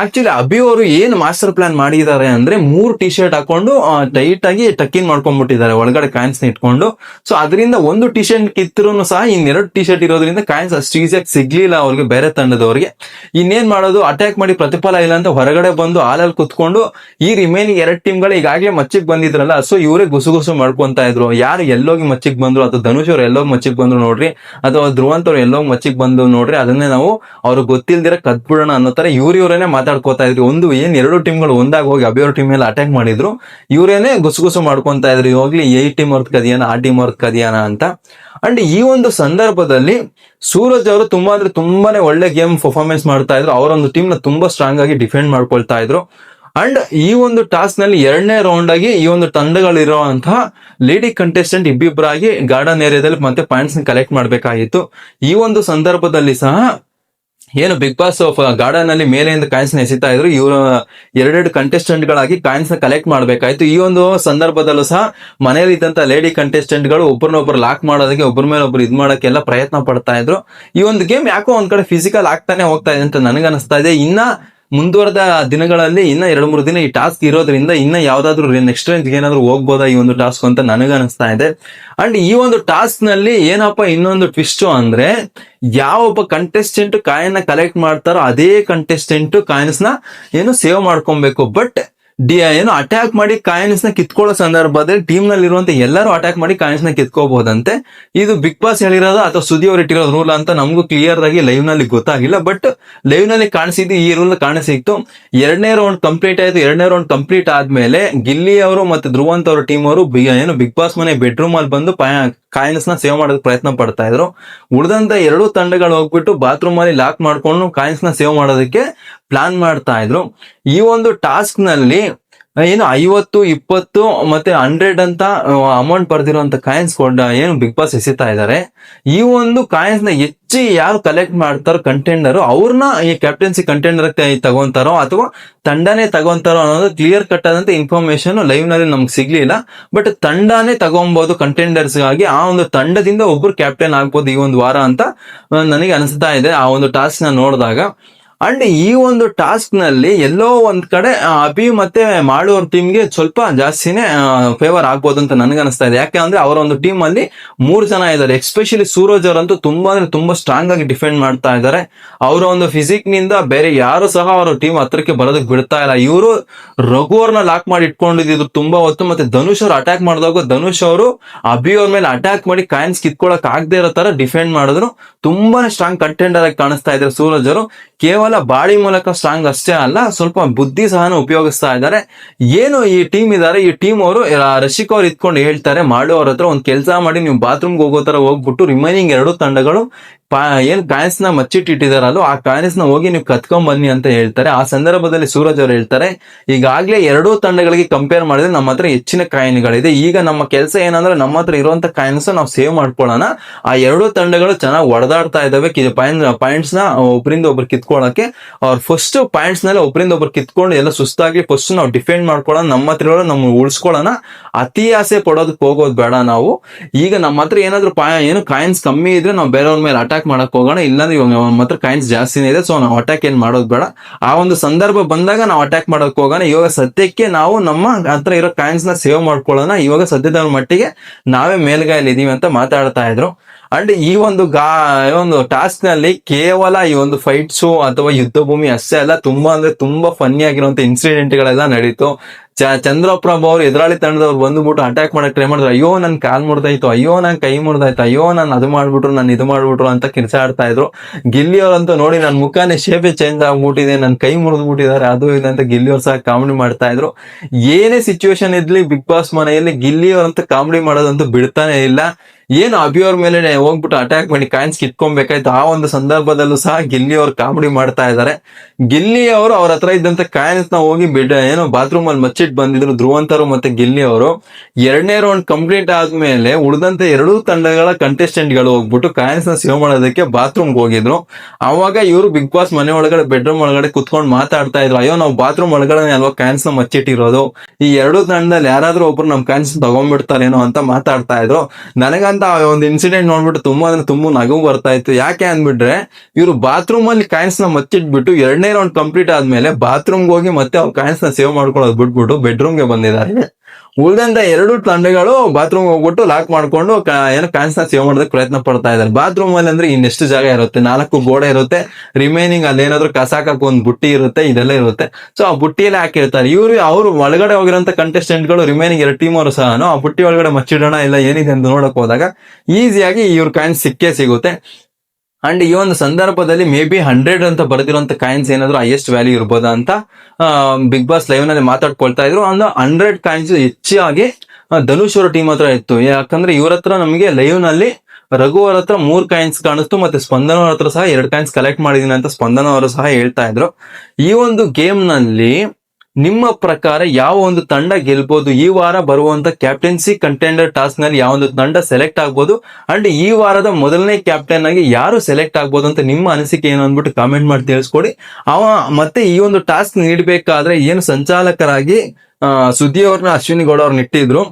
ಆಕ್ಚುಲಿ ಅಭಿ ಅವರು ಏನ್ ಮಾಸ್ಟರ್ ಪ್ಲಾನ್ ಮಾಡಿದ್ದಾರೆ ಅಂದ್ರೆ ಮೂರ್ ಟಿ ಶರ್ಟ್ ಹಾಕೊಂಡು ಟೈಟ್ ಆಗಿ ಟಕ್ಕಿನ್ ಮಾಡ್ಕೊಂಡ್ಬಿಟ್ಟಿದ್ದಾರೆ, ಒಳಗಡೆ ಕಾಯಿನ್ಸ್ ಇಟ್ಕೊಂಡು. ಸೊ ಅದರಿಂದ ಒಂದು ಟಿ ಶರ್ಟ್ ಕಿತ್ತರೂ ಸಹ ಇನ್ನೆರಡು ಟಿ ಶರ್ಟ್ ಇರೋದ್ರಿಂದ ಕಾಯಿನ್ಸ್ ಅಷ್ಟು ಈಸಿಯಾಗಿ ಸಿಗ್ಲಿಲ್ಲ, ಅವ್ರಿಗೆ ಬೇರೆ ತಂಡದವ್ರಿಗೆ. ಇನ್ನೇನ್ ಮಾಡೋದು ಅಟ್ಯಾಕ್ ಮಾಡಿ ಪ್ರತಿಫಲ ಇಲ್ಲ ಅಂತ ಹೊರಗಡೆ ಬಂದು ಹಾಲಲ್ಲಿ ಕುತ್ಕೊಂಡು, ಈ ರಿಮೈನಿಂಗ್ ಎರಡ್ ಟೀಮ್ಗಳು ಈಗಾಗಲೇ ಮಚ್ಚಿಗೆ ಬಂದಿದ್ರಲ್ಲ ಸೊ ಇವರೇ ಗುಸುಗುಸು ಮಾಡ್ಕೊಂತ ಇದ್ರು. ಯಾರು ಎಲ್ಲೋಗಿ ಮಚ್ಚಿಗೆ ಬಂದ್ರು, ಅಥವಾ ಧನುಷ್ ಅವ್ರು ಎಲ್ಲೋಗಿ ಮಚ್ಚಿಗೆ ಬಂದ್ರು ನೋಡ್ರಿ, ಅಥವಾ ಧ್ರುವಂತ್ ಅವ್ರು ಎಲ್ಲೋಗಿ ಮಚ್ಚಿಗೆ ಬಂದು ನೋಡ್ರಿ, ಅದನ್ನೇ ನಾವು ಅವ್ರು ಗೊತ್ತಿಲ್ದಿರ ಕದ್ಬಿಡೋಣ ಅನ್ನೋ ತರ ಇವ್ರ ಇವರೇನೆ ಮಾತಾಡ್ಕೋತಾ ಇದ್ರು. ಒಂದು ಏನ್ ಎರಡು ಟೀಮ್ಗಳು ಒಂದಾಗ ಹೋಗಿ ಅಭಿಯವ್ರ ಟೀಮ್ ಮೇಲೆ ಅಟ್ಯಾಕ್ ಮಾಡಿದ್ರು, ಇವರೇನೆ ಗುಸುಗುಸು ಮಾಡ್ಕೊಂತ ಇದ್ರು. ಹೋಗ್ಲಿ ಈ ಟೀಮ್ ಅವ್ರದ್ ಕದಿಯಾನ, ಆ ಟೀಮ್ ಅವ್ರದ್ ಕದಿಯಾನ ಅಂತ. ಅಂಡ್ ಈ ಒಂದು ಸಂದರ್ಭದಲ್ಲಿ ಸೂರಜ್ ಅವರು ತುಂಬಾ ಅಂದ್ರೆ ತುಂಬಾನೇ ಒಳ್ಳೆ ಗೇಮ್ ಪರ್ಫಾರ್ಮೆನ್ಸ್ ಮಾಡ್ತಾ ಇದ್ರು. ಅವರೊಂದು ಟೀಮ್ನ ತುಂಬಾ ಸ್ಟ್ರಾಂಗ್ ಆಗಿ ಡಿಫೆಂಡ್ ಮಾಡ್ಕೊಳ್ತಾ ಇದ್ರು. ಅಂಡ್ ಈ ಒಂದು ಟಾಸ್ಕ್ನಲ್ಲಿ ಎರಡನೇ ರೌಂಡ್ ಆಗಿ ಈ ಒಂದು ತಂಡಗಳಿರುವಂತಹ ಲೇಡಿ ಕಂಟೆಸ್ಟೆಂಟ್ ಇಬ್ಬಿಬ್ಬರಾಗಿ ಗಾರ್ಡನ್ ಏರಿಯಾದಲ್ಲಿ ಮತ್ತೆ ಪಾಯಿಂಟ್ಸ್ ಕಲೆಕ್ಟ್ ಮಾಡಬೇಕಾಗಿತ್ತು. ಈ ಒಂದು ಸಂದರ್ಭದಲ್ಲಿ ಸಹ ಏನು ಬಿಗ್ ಬಾಸ್ ಗಾರ್ಡನ್ ಅಲ್ಲಿ ಮೇಲೆಯಿಂದ ಕಾಯಿನ್ಸ್ ಎಸಿತಾ ಇದ್ರು. ಇವರು ಎರಡೆರಡು ಕಂಟೆಸ್ಟೆಂಟ್ ಗಳಾಗಿ ಕಾಯಿನ್ಸ್ನ ಕಲೆಕ್ಟ್ ಮಾಡಬೇಕಾಯ್ತು. ಈ ಒಂದು ಸಂದರ್ಭದಲ್ಲೂ ಸಹ ಮನೆಯಲ್ಲಿ ಇದ್ದಂತ ಲೇಡಿ ಕಂಟೆಸ್ಟೆಂಟ್ಗಳು ಒಬ್ಬರನ್ನೊಬ್ರು ಲಾಕ್ ಮಾಡೋದಕ್ಕೆ ಒಬ್ಬರ ಮೇಲೆ ಒಬ್ರು ಇದ್ ಮಾಡೋಕ್ಕೆಲ್ಲ ಪ್ರಯತ್ನ ಪಡ್ತಾ ಇದ್ರು. ಈ ಒಂದು ಗೇಮ್ ಯಾಕೋ ಒಂದ್ ಕಡೆ ಫಿಸಿಕಲ್ ಆಗ್ತಾನೆ ಹೋಗ್ತಾ ಇದೆ ಅಂತ ನನಗನ್ನಿಸ್ತಾ ಇದೆ. ಇನ್ನ ಮುಂದುವರೆದ ದಿನಗಳಲ್ಲಿ ಇನ್ನ ಎರಡು ಮೂರು ದಿನ ಈ ಟಾಸ್ಕ್ ಇರೋದ್ರಿಂದ ಇನ್ನ ಯಾವ್ದಾದ್ರು ನೆಕ್ಸ್ಟ್ ರೇಂಜ್ ಏನಾದ್ರು ಹೋಗ್ಬೋದಾ ಈ ಒಂದು ಟಾಸ್ಕ್ ಅಂತ ನನಗನ್ನಿಸ್ತಾ ಇದೆ. ಅಂಡ್ ಈ ಒಂದು ಟಾಸ್ಕ್ನಲ್ಲಿ ಏನಪ್ಪ ಇನ್ನೊಂದು ಟ್ವಿಸ್ಟ್ ಅಂದ್ರೆ ಯಾವ ಒಬ್ಬ ಕಂಟೆಸ್ಟೆಂಟ್ ಕಾಯನ್ನ ಕಲೆಕ್ಟ್ ಮಾಡ್ತಾರೋ ಅದೇ ಕಂಟೆಸ್ಟೆಂಟ್ ಕಾಯಿನ್ಸ್ನ ಏನು ಸೇವ್ ಮಾಡ್ಕೊಬೇಕು. ಬಟ್ ಡಿ ಏನು ಅಟ್ಯಾಕ್ ಮಾಡಿ ಕಾಯನ್ಸ್ನ ಕಿತ್ಕೊಳ್ಳೋ ಸಂದರ್ಭದಲ್ಲಿ ಟೀಮ್ನಲ್ಲಿ ಇರುವಂತ ಎಲ್ಲರೂ ಅಟ್ಯಾಕ್ ಮಾಡಿ ಕಾಯಿನ್ಸ್ನ ಕಿತ್ಕೋಬಹುದಂತೆ. ಇದು ಬಿಗ್ ಬಾಸ್ ಹೇಳಿರೋದು ಅಥವಾ ಸುದ್ದಿ ಅವರು ಇಟ್ಟಿರೋ ರೂಲ್ ಅಂತ ನಮಗೂ ಕ್ಲಿಯರ್ ಆಗಿ ಲೈವ್ನಲ್ಲಿ ಗೊತ್ತಾಗಿಲ್ಲ. ಬಟ್ ಲೈವ್ನಲ್ಲಿ ಕಾಣಿಸಿದ್ದು ಈ ರೂಲ್ ಕಾಣಿಸಿತ್ತು ಎರಡನೇ ರೌಂಡ್ ಕಂಪ್ಲೀಟ್ ಆಯ್ತು. ಎರಡನೇ ರೌಂಡ್ ಕಂಪ್ಲೀಟ್ ಆದ್ಮೇಲೆ ಗಿಲ್ಲಿ ಅವರು ಮತ್ತೆ ಧ್ರುವಂತ ಅವರ ಟೀಮ್ ಅವರು ಏನು ಬಿಗ್ ಬಾಸ್ ಮನೆ ಬೆಡ್ರೂಮ್ ಅಲ್ಲಿ ಬಂದು ಕಾಯಿನ್ಸ್ನ ಸೇವ್ ಮಾಡೋದಕ್ಕೆ ಪ್ರಯತ್ನ ಪಡ್ತಾ ಇದ್ರು. ಉಳಿದಂತ ಎರಡು ತಂಡಗಳು ಹೋಗ್ಬಿಟ್ಟು ಬಾತ್ರೂಮ್ ಅಲ್ಲಿ ಲಾಕ್ ಮಾಡ್ಕೊಂಡು ಕಾಯಿನ್ಸ್ನ ಸೇವ್ ಮಾಡೋದಕ್ಕೆ ಪ್ಲಾನ್ ಮಾಡ್ತಾ ಇದ್ರು. ಈ ಒಂದು ಟಾಸ್ಕ್ನಲ್ಲಿ ಏನು ಐವತ್ತು, ಇಪ್ಪತ್ತು ಮತ್ತೆ ಹಂಡ್ರೆಡ್ ಅಂತ ಅಮೌಂಟ್ ಬರ್ದಿರುವಂತ ಕಾಯಿನ್ಸ್ ಕೊಡ ಏನು ಬಿಗ್ ಬಾಸ್ ಎಸಿತಾ ಇದ್ದಾರೆ ಈ ಒಂದು ಕಾಯಿನ್ಸ್ನ ಹೆಚ್ಚು ಯಾರು ಕಲೆಕ್ಟ್ ಮಾಡ್ತಾರೋ ಕಂಟೆಂಡರ್ ಅವ್ರನ್ನ ಈ ಕ್ಯಾಪ್ಟನ್ಸಿ ಕಂಟೆಂಡರ್ ತಗೊಂತಾರೋ ಅಥವಾ ತಂಡನೇ ತಗೊಂತಾರೋ ಅನ್ನೋದು ಕ್ಲಿಯರ್ ಕಟ್ ಆದಂತ ಇನ್ಫಾರ್ಮೇಶನ್ ಲೈವ್ನಲ್ಲಿ ನಮ್ಗೆ ಸಿಗ್ಲಿಲ್ಲ. ಬಟ್ ತಂಡನೇ ತಗೊಬಹುದು ಕಂಟೆಂಡರ್ಸ್ ಆಗಿ ಆ ಒಂದು ತಂಡದಿಂದ ಒಬ್ರು ಕ್ಯಾಪ್ಟನ್ ಆಗ್ಬೋದು ಈ ಒಂದು ವಾರ ಅಂತ ನನಗೆ ಅನಿಸ್ತಾ ಇದೆ ಆ ಒಂದು ಟಾಸ್ಕ್ನ ನೋಡಿದಾಗ. ಅಂಡ್ ಈ ಒಂದು ಟಾಸ್ಕ್ನಲ್ಲಿ ಎಲ್ಲೋ ಒಂದ್ ಕಡೆ ಅಭಿ ಮತ್ತೆ ಮಾಡೋರ್ ಟೀಮ್ಗೆ ಸ್ವಲ್ಪ ಜಾಸ್ತಿನೇ ಫೇವರ್ ಆಗ್ಬೋದು ಅಂತ ನನಗನ್ನಿಸ್ತಾ ಇದೆ. ಯಾಕೆ ಅಂದ್ರೆ ಅವರ ಒಂದು ಟೀಮ್ ಅಲ್ಲಿ ಮೂರು ಜನ ಇದ್ದಾರೆ. ಎಸ್ಪೆಷಲಿ ಸೂರಜ್ ಅವರಂತೂ ತುಂಬಾ ಅಂದ್ರೆ ತುಂಬಾ ಸ್ಟ್ರಾಂಗ್ ಆಗಿ ಡಿಫೆಂಡ್ ಮಾಡ್ತಾ ಇದ್ದಾರೆ. ಅವರ ಒಂದು ಫಿಸಿಕ್ನಿಂದ ಬೇರೆ ಯಾರು ಸಹ ಅವರ ಟೀಮ್ ಹತ್ರಕ್ಕೆ ಬರೋದಕ್ಕೆ ಬಿಡ್ತಾ ಇಲ್ಲ. ಇವರು ರಘುವರ್ನ ಲಾಕ್ ಮಾಡಿ ಇಟ್ಕೊಂಡಿದ್ರು ತುಂಬಾ ಹೊತ್ತು. ಮತ್ತೆ ಧನುಷ್ ಅವ್ರು ಅಟ್ಯಾಕ್ ಮಾಡಿದಾಗ ಧನುಷ್ ಅವರು ಅಭಿ ಅವ್ರ ಮೇಲೆ ಅಟ್ಯಾಕ್ ಮಾಡಿ ಕಾಯಿನ್ಸ್ ಕಿತ್ಕೊಳಕ್ ಆಗದೆ ಇರೋ ತರ ಡಿಫೆಂಡ್ ಮಾಡಿದ್ರು. ತುಂಬಾನೇ ಸ್ಟ್ರಾಂಗ್ ಕಂಟೆಂಡರ್ ಆಗಿ ಕಾಣಿಸ್ತಾ ಇದ್ದಾರೆ ಸೂರಜ್ ಅವರು. ಕೇವಲ ಬಾಡಿ ಮೂಲಕ ಸ್ಟ್ರಾಂಗ್ ಅಷ್ಟೇ ಅಲ್ಲ, ಸ್ವಲ್ಪ ಬುದ್ಧಿ ಸಹ ಉಪಯೋಗಿಸ್ತಾ ಇದ್ದಾರೆ. ಏನು ಈ ಟೀಮ್ ಇದಾರೆ ಈ ಟೀಮ್ ಅವರು ರಶಿಕ್ ಅವ್ರು ಇದ್ಕೊಂಡು ಹೇಳ್ತಾರೆ ಮಾಡುವವ್ರ ಹತ್ರ ಒಂದ್ ಕೆಲಸ ಮಾಡಿ, ನೀವು ಬಾತ್ರೂಮ್ಗೆ ಹೋಗೋ ತರ ಹೋಗ್ಬಿಟ್ಟು ರಿಮೈನಿಂಗ್ ಎರಡು ತಂಡಗಳು ಏನ್ ಕಾಯಿನ್ಸ್ನ ಮಚ್ಚಿಟ್ಟಿಟ್ಟಿದಾರಲ್ಲ ಆ ಕಾಯಿನ್ಸ್ನ ಹೋಗಿ ನೀವು ಕತ್ಕೊಂಡ್ ಬನ್ನಿ ಅಂತ ಹೇಳ್ತಾರೆ. ಆ ಸಂದರ್ಭದಲ್ಲಿ ಸೂರಜ್ ಅವರು ಹೇಳ್ತಾರೆ, ಈಗಾಗ್ಲೇ ಎರಡೂ ತಂಡಗಳಿಗೆ ಕಂಪೇರ್ ಮಾಡಿದ್ರೆ ನಮ್ಮ ಹತ್ರ ಹೆಚ್ಚಿನ ಕಾಯಿನ್ಗಳಿದೆ. ಈಗ ನಮ್ಮ ಕೆಲಸ ಏನಂದ್ರೆ ನಮ್ಮ ಹತ್ರ ಇರುವಂತ ಕಾಯಿನ್ಸ್ ನಾವು ಸೇವ್ ಮಾಡ್ಕೊಳ್ಳೋಣ. ಆ ಎರಡೂ ತಂಡಗಳು ಚೆನ್ನಾಗಿ ಹೊಡೆದಾಡ್ತಾ ಇದಾವೆ ಪಾಯಿಂಟ್ಸ್ನ ಒಬ್ಬರಿಂದ ಒಬ್ರು ಕಿತ್ಕೊಳ್ಳೋಕೆ. ಅವ್ರ ಫಸ್ಟ್ ಪಾಯಿಂಟ್ಸ್ನಲ್ಲಿ ಒಬ್ಬರಿಂದ ಒಬ್ರು ಕಿತ್ಕೊಂಡು ಎಲ್ಲ ಸುಸ್ತಾಗಿ ಫಸ್ಟ್ ನಾವು ಡಿಫೆಂಡ್ ಮಾಡ್ಕೊಳ್ಳೋಣ. ನಮ್ಮ ಹತ್ರ ಇರೋ ನಮ್ಮ ಉಳಿಸ್ಕೊಳ್ಳೋಣ. ಅತಿ ಆಸೆ ಪಡೋದಕ್ಕೆ ಹೋಗೋದು ಬೇಡ ನಾವು. ಈಗ ನಮ್ಮ ಹತ್ರ ಏನಾದ್ರು ಏನು ಕಾಯಿನ್ಸ್ ಕಮ್ಮಿ ಇದ್ರೆ ನಾವು ಬೇರೆಯವ್ರ ಮೇಲೆ ಅಟ್ಯಾಕ್ ಮಾಡಕ್ ಹೋಗೋಣ, ಇಲ್ಲಾಂದ್ರೆ ಇವಾಗ ಅವನ ಹತ್ರ ಕಾಯಿನ್ಸ್ ಜಾಸ್ತಿನೇ ಇದೆ ಸೊ ನಾವು ಅಟ್ಯಾಕ್ ಏನ್ ಮಾಡೋದು ಬೇಡ. ಆ ಒಂದು ಸಂದರ್ಭ ಬಂದಾಗ ನಾವು ಅಟ್ಯಾಕ್ ಮಾಡೋಕ್ ಹೋಗೋಣ. ಇವಾಗ ಸದ್ಯಕ್ಕೆ ನಾವು ನಮ್ಮ ಹತ್ರ ಇರೋ ಕಾಯಿನ್ಸ್ನ ಸೇವ್ ಮಾಡ್ಕೊಳ್ಳೋಣ. ಇವಾಗ ಸದ್ಯದ ಮಟ್ಟಿಗೆ ನಾವೇ ಮೇಲ್ಗಾಯಲ್ಲಿ ಇದೀವಿ ಅಂತ ಮಾತಾಡ್ತಾ ಇದ್ರು. ಅಂಡ್ ಈ ಒಂದು ಗಾ ಒಂದು ಟಾಸ್ಕ್ನಲ್ಲಿ ಕೇವಲ ಈ ಒಂದು ಫೈಟ್ಸು ಅಥವಾ ಯುದ್ಧ ಭೂಮಿ ಅಷ್ಟೇ ಅಲ್ಲ, ತುಂಬಾ ಅಂದ್ರೆ ತುಂಬಾ ಫನ್ನಿ ಆಗಿರುವಂತ ಇನ್ಸಿಡೆಂಟ್ ಗಳೆಲ್ಲ ನಡೀತು. ಚಂದ್ರಪ್ರಭು ಅವ್ರು ಎದುರಾಳಿ ತಂಡದವ್ರು ಬಂದ್ಬಿಟ್ಟು ಅಟ್ಯಾಕ್ ಮಾಡಕ್ ಟ್ರೈ ಮಾಡಿದ್ರು, ಅಯ್ಯೋ, ನನ್ ಕಾಲ್ ಮುರ್ದಾಯ್ತು, ಅಯ್ಯೋ, ನನ್ ಕೈ ಮುರ್ದಾಯ್ತು, ಅಯ್ಯೋ, ನಾನು ಅದು ಮಾಡ್ಬಿಟ್ರು, ನಾನು ಇದು ಮಾಡ್ಬಿಟ್ರು ಅಂತ ಕಿರ್ಚಾಡ್ತಾ ಇದ್ರು. ಗಿಲ್ಲಿ ಅವ್ರಂತೂ ನೋಡಿ ನನ್ನ ಮುಖಾನೇ ಶೇಪೇ ಚೇಂಜ್ ಆಗ್ಬಿಟ್ಟಿದೆ, ನನ್ ಕೈ ಮುರಿದ್ಬಿಟ್ಟಿದ್ದಾರೆ, ಅದು ಇದೆ ಅಂತ ಗಿಲ್ಲಿ ಅವ್ರ ಸಹ ಕಾಮಿಡಿ ಮಾಡ್ತಾ ಇದ್ರು. ಏನೇ ಸಿಚುವೇಶನ್ ಇದ್ಲಿ ಬಿಗ್ ಬಾಸ್ ಮನೆಯಲ್ಲಿ ಗಿಲ್ಲಿ ಅವ್ರಂತ ಕಾಮಿಡಿ ಮಾಡೋದಂತೂ ಬಿಡ್ತಾನೆ ಇಲ್ಲ. ಏನು ಅಭಿ ಅವ್ರ ಮೇಲೆ ಹೋಗ್ಬಿಟ್ಟು ಅಟ್ಯಾಕ್ ಮಾಡಿ ಕಾಯಿನ್ಸ್ ಕಿತ್ಕೊಬೇಕಾಯ್ತು ಆ ಒಂದು ಸಂದರ್ಭದಲ್ಲೂ ಸಹ ಗಿಲ್ಲಿ ಅವ್ರು ಕಾಮಿಡಿ ಮಾಡ್ತಾ ಇದ್ದಾರೆ ಗಿಲ್ಲಿ ಅವರು ಅವ್ರ ಹತ್ರ ಇದ್ದಂತ ಕಾಯಿನ್ಸ್ನ ಹೋಗಿ ಬಿಡ, ಏನೋ ಬಾತ್ರೂಮ್ ಅಲ್ಲಿ ಮಚ್ಚಿಟ್ ಬಂದಿದ್ರು ಧ್ರುವಂತರು ಮತ್ತೆ ಗಿಲ್ಲಿ ಅವರು. ಎರಡನೇ ರೌಂಡ್ ಕಂಪ್ಲೀಟ್ ಆದ್ಮೇಲೆ ಉಳಿದಂತ ಎರಡೂ ತಂಡಗಳ ಕಂಟೆಸ್ಟೆಂಟ್ಗಳು ಹೋಗ್ಬಿಟ್ಟು ಕಾಯಿನ್ಸ್ನ ಸೇವ್ ಮಾಡೋದಕ್ಕೆ ಬಾತ್ರೂಮ್ ಹೋಗಿದ್ರು. ಅವಾಗ ಇವರು ಬಿಗ್ ಬಾಸ್ ಮನೆ ಒಳಗಡೆ ಬೆಡ್ರೂಮ್ ಒಳಗಡೆ ಕುತ್ಕೊಂಡು ಮಾತಾಡ್ತಾ ಇದ್ರು. ಅಯ್ಯೋ, ನಾವು ಬಾತ್ರೂಮ್ ಒಳಗಡೆ ಅಲ್ವಾ ಕಾಯಿನ್ಸ್ನ ಮಚ್ಚಿಟ್ಟಿರೋದು? ಈ ಎರಡು ತಂಡದಲ್ಲಿ ಯಾರಾದ್ರೂ ಒಬ್ರು ನಮ್ ಕಾಯಿನ್ಸ್ ತಗೊಂಡ್ಬಿಡ್ತಾರೇನೋ ಅಂತ ಮಾತಾಡ್ತಾ ಇದ್ರು. ನನಗಂತ ಒಂದು ಇನ್ಸಿಡೆಂಟ್ ನೋಡ್ಬಿಟ್ಟು ತುಂಬಾ ಅಂದ್ರೆ ತುಂಬಾ ನಗು ಬರ್ತಾ ಇತ್ತು. ಯಾಕೆ ಅಂದ್ಬಿಟ್ರೆ, ಇವರು ಬಾತ್ರೂಮ್ ಅಲ್ಲಿ ಕಾಯಿನ್ಸ್ನ ಮಚ್ಚಿಟ್ಬಿಟ್ಟು ಎರಡನೇ ರೌಂಡ್ ಕಂಪ್ಲೀಟ್ ಆದ್ಮೇಲೆ ಬಾತ್ರೂಮ್ ಹೋಗಿ ಮತ್ತೆ ಅವ್ರ ಕಾಯಿನ್ಸ್ನ ಸೇವ್ ಮಾಡ್ಕೊಳ್ಳೋದು ಬಿಟ್ಬಿಟ್ಟು ಬೆಡ್ರೂಮ್ಗೆ ಬಂದಿದ್ದಾರೆ. ಉಳಿದಂತ ಎರಡು ತಂಡಗಳು ಬಾತ್ರೂಮ್ ಹೋಗ್ಬಿಟ್ಟು ಲಾಕ್ ಮಾಡ್ಕೊಂಡು ಏನೋ ಕಾಯಿನ್ಸ್ನ ಸೇವ್ ಮಾಡೋದಕ್ಕೆ ಪ್ರಯತ್ನ ಪಡ್ತಾ ಇದ್ದಾರೆ. ಬಾತ್ರೂಮ್ ಅಲ್ಲಿ ಅಂದ್ರೆ ಇನ್ನೆಷ್ಟು ಜಾಗ ಇರುತ್ತೆ? ನಾಲ್ಕು ಗೋಡೆ ಇರುತ್ತೆ. ರಿಮೈನಿಂಗ್ ಅಲ್ಲಿ ಏನಾದ್ರು ಕಸಾಕಕ್ ಒಂದ್ ಬುಟ್ಟಿ ಇರುತ್ತೆ, ಇದೆಲ್ಲ ಇರುತ್ತೆ. ಸೊ ಆ ಬುಟ್ಟಿಯಲ್ಲಿ ಹಾಕಿರ್ತಾರೆ. ಇವರು, ಅವರು ಒಳಗಡೆ ಹೋಗಿರೋಂತ ಕಂಟೆಸ್ಟೆಂಟ್ಗಳು ಗಳು ರಿಮೈನಿಂಗ್ ಎರಡು ಟೀಮ್ ಅವರು ಸಹ ಆ ಬುಟ್ಟಿ ಒಳಗಡೆ ಮಚ್ಚಿಡೋಣ ಇಲ್ಲ ಏನಿದೆ ಅಂತ ನೋಡಕ್ ಹೋದಾಗ ಈಸಿಯಾಗಿ ಇವ್ರ ಕಾಯಿನ್ಸ್ ಸಿಕ್ಕೇ ಸಿಗುತ್ತೆ. ಅಂಡ್ ಈ ಒಂದು ಸಂದರ್ಭದಲ್ಲಿ ಮೇ ಬಿ ಹಂಡ್ರೆಡ್ ಅಂತ ಬರೆದಿರುವಂತ ಕಾಯಿನ್ಸ್ ಏನಾದ್ರು ಹೈಯೆಸ್ಟ್ ವ್ಯಾಲ್ಯೂ ಇರ್ಬೋದಾ ಅಂತ ಬಿಗ್ ಬಾಸ್ ಲೈವ್ನಲ್ಲಿ ಮಾತಾಡ್ಕೊಳ್ತಾ ಇದ್ರು. ಒಂದು ಹಂಡ್ರೆಡ್ ಕಾಯಿನ್ಸ್ ಹೆಚ್ಚಾಗಿ ಧನುಷ್ ಅವರ ಟೀಮ್ ಹತ್ರ ಇತ್ತು. ಯಾಕಂದ್ರೆ ಇವ್ರ ಹತ್ರ ನಮಗೆ ಲೈವ್ನಲ್ಲಿ ರಘು ಅವ್ರ ಹತ್ರ ಮೂರ್ ಕಾಯಿನ್ಸ್ ಕಾಣಿಸ್ತು, ಮತ್ತೆ ಸ್ಪಂದನ ಅವ್ರ ಹತ್ರ ಸಹ ಎರಡು ಕಾಯಿನ್ಸ್ ಕಲೆಕ್ಟ್ ಮಾಡಿದೀನಿ ಅಂತ ಸ್ಪಂದನ ಅವರು ಸಹ ಹೇಳ್ತಾ ಇದ್ರು. ಈ ಒಂದು ಗೇಮ್ನಲ್ಲಿ ನಿಮ್ಮ ಪ್ರಕಾರ ಯಾವ ಒಂದು ತಂಡ ಗೆಲ್ಬಹುದು ಈ ವಾರ ಬರುವಂತ ಕ್ಯಾಪ್ಟನ್ಸಿ ಕಂಟೆಂಡರ್ ಟಾಸ್ಕ್ನಲ್ಲಿ ಯಾವ ಒಂದು ತಂಡ ಸೆಲೆಕ್ಟ್ ಆಗ್ಬೋದು? ಅಂಡ್ ಈ ವಾರದ ಮೊದಲನೇ ಕ್ಯಾಪ್ಟನ್ ಆಗಿ ಯಾರು ಸೆಲೆಕ್ಟ್ ಆಗ್ಬೋದು ಅಂತ ನಿಮ್ಮ ಅನಿಸಿಕೆ ಏನು ಅಂದ್ಬಿಟ್ಟು ಕಾಮೆಂಟ್ ಮಾಡಿ ತಿಳಿಸ್ಕೊಡಿ. ಅವ ಮತ್ತೆ ಈ ಒಂದು ಟಾಸ್ಕ್ ನೀಡಬೇಕಾದ್ರೆ ಏನು ಸಂಚಾಲಕರಾಗಿ ಸುದ್ದಿ ಅವ್ರನ್ನ ಅಶ್ವಿನಿ ಗೌಡ ಅವ್ರನ್ನ ಇಟ್ಟಿದ್ರು.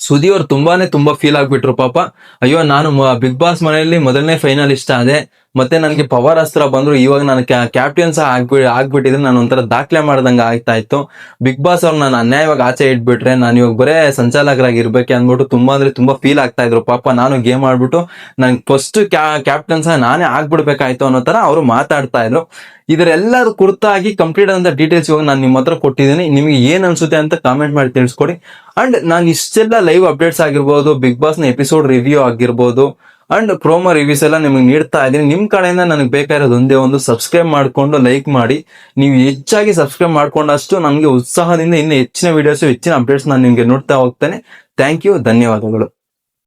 ಸುದಿ ಅವ್ರು ತುಂಬಾನೇ ತುಂಬಾ ಫೀಲ್ ಆಗ್ಬಿಟ್ರು ಪಾಪ. ಅಯ್ಯೋ, ನಾನು ಬಿಗ್ ಬಾಸ್ ಮನೆಯಲ್ಲಿ ಮೊದಲನೇ ಫೈನಲಿಸ್ಟ್ ಆದೆ. ಮತ್ತೆ ನನಗೆ ಪವರ್ ಅಸ್ತ್ರ ಬಂದ್ರು, ಇವಾಗ ನಾನು ಕ್ಯಾಪ್ಟನ್ ಸಹ ಆಗ್ಬಿ, ಆಗ್ಬಿಟ್ಟಿದ್ರೆ ನಾನು ಒಂಥರ ದಾಖಲೆ ಮಾಡ್ದಂಗೆ ಆಗ್ತಾ ಇತ್ತು ಬಿಗ್ ಬಾಸ್ ಅವ್ರು ನಾನು ಅನ್ಯಾಯವಾಗಿ ಆಚೆ ಇಟ್ಬಿಟ್ರೆ, ನಾನು ಇವಾಗ ಬರೇ ಸಂಚಾಲಕರಾಗಿ ಇರ್ಬೇಕು ಅಂದ್ಬಿಟ್ಟು ತುಂಬಾ ಅಂದ್ರೆ ತುಂಬಾ ಫೀಲ್ ಆಗ್ತಾ ಇದ್ರು. ಪಾಪ ನಾನು ಗೇಮ್ ಆಡ್ಬಿಟ್ಟು ನನ್ಗೆ ಫಸ್ಟ್ ಕ್ಯಾಪ್ಟನ್ ಸಹ ನಾನೇ ಆಗ್ಬಿಡ್ಬೇಕಾಯ್ತು ಅನ್ನೋ ತರ ಅವರು ಮಾತಾಡ್ತಾ ಇದ್ರು. ಇದರೆಲ್ಲರ ಕುರಿತಾಗಿ ಕಂಪ್ಲೀಟ್ ಆದಂತ ಡೀಟೇಲ್ಸ್ ಇವಾಗ ನಾನು ನಿಮ್ಮ ಹತ್ರ ಕೊಟ್ಟಿದ್ದೀನಿ. ನಿಮಗೆ ಏನ್ ಅನ್ಸುತ್ತೆ ಅಂತ ಕಾಮೆಂಟ್ ಮಾಡಿ ತಿಳಿಸ್ಕೊಡಿ. ಅಂಡ್ ನಾನು ಇಷ್ಟೆಲ್ಲ ಲೈವ್ ಅಪ್ಡೇಟ್ಸ್ ಆಗಿರ್ಬೋದು ಬಿಗ್ ಬಾಸ್ನ ಎಪಿಸೋಡ್ ರಿವ್ಯೂ ಆಗಿರ್ಬೋದು ಅಂಡ್ ಪ್ರೋಮೋ ರಿವ್ಯೂಸ್ ಎಲ್ಲ ನಿಮಗೆ ನೀಡ್ತಾ ಇದ್ದೀನಿ. ನಿಮ್ ಕಡೆಯಿಂದ ನನಗೆ ಬೇಕಾಗಿರೋದು ಒಂದೇ ಒಂದು ಸಬ್ಸ್ಕ್ರೈಬ್ ಮಾಡ್ಕೊಂಡು ಲೈಕ್ ಮಾಡಿ. ನೀವು ಹೆಚ್ಚಾಗಿ ಸಬ್ಸ್ಕ್ರೈಬ್ ಮಾಡ್ಕೊಂಡಷ್ಟು ನನಗೆ ಉತ್ಸಾಹದಿಂದ ಇನ್ನು ಹೆಚ್ಚಿನ ವಿಡಿಯೋಸ್ ಹೆಚ್ಚಿನ ಅಪ್ಡೇಟ್ಸ್ ನಾನು ನಿಮಗೆ ನೋಡ್ತಾ ಹೋಗ್ತೇನೆ. ಥ್ಯಾಂಕ್ ಯು ಧನ್ಯವಾದಗಳು.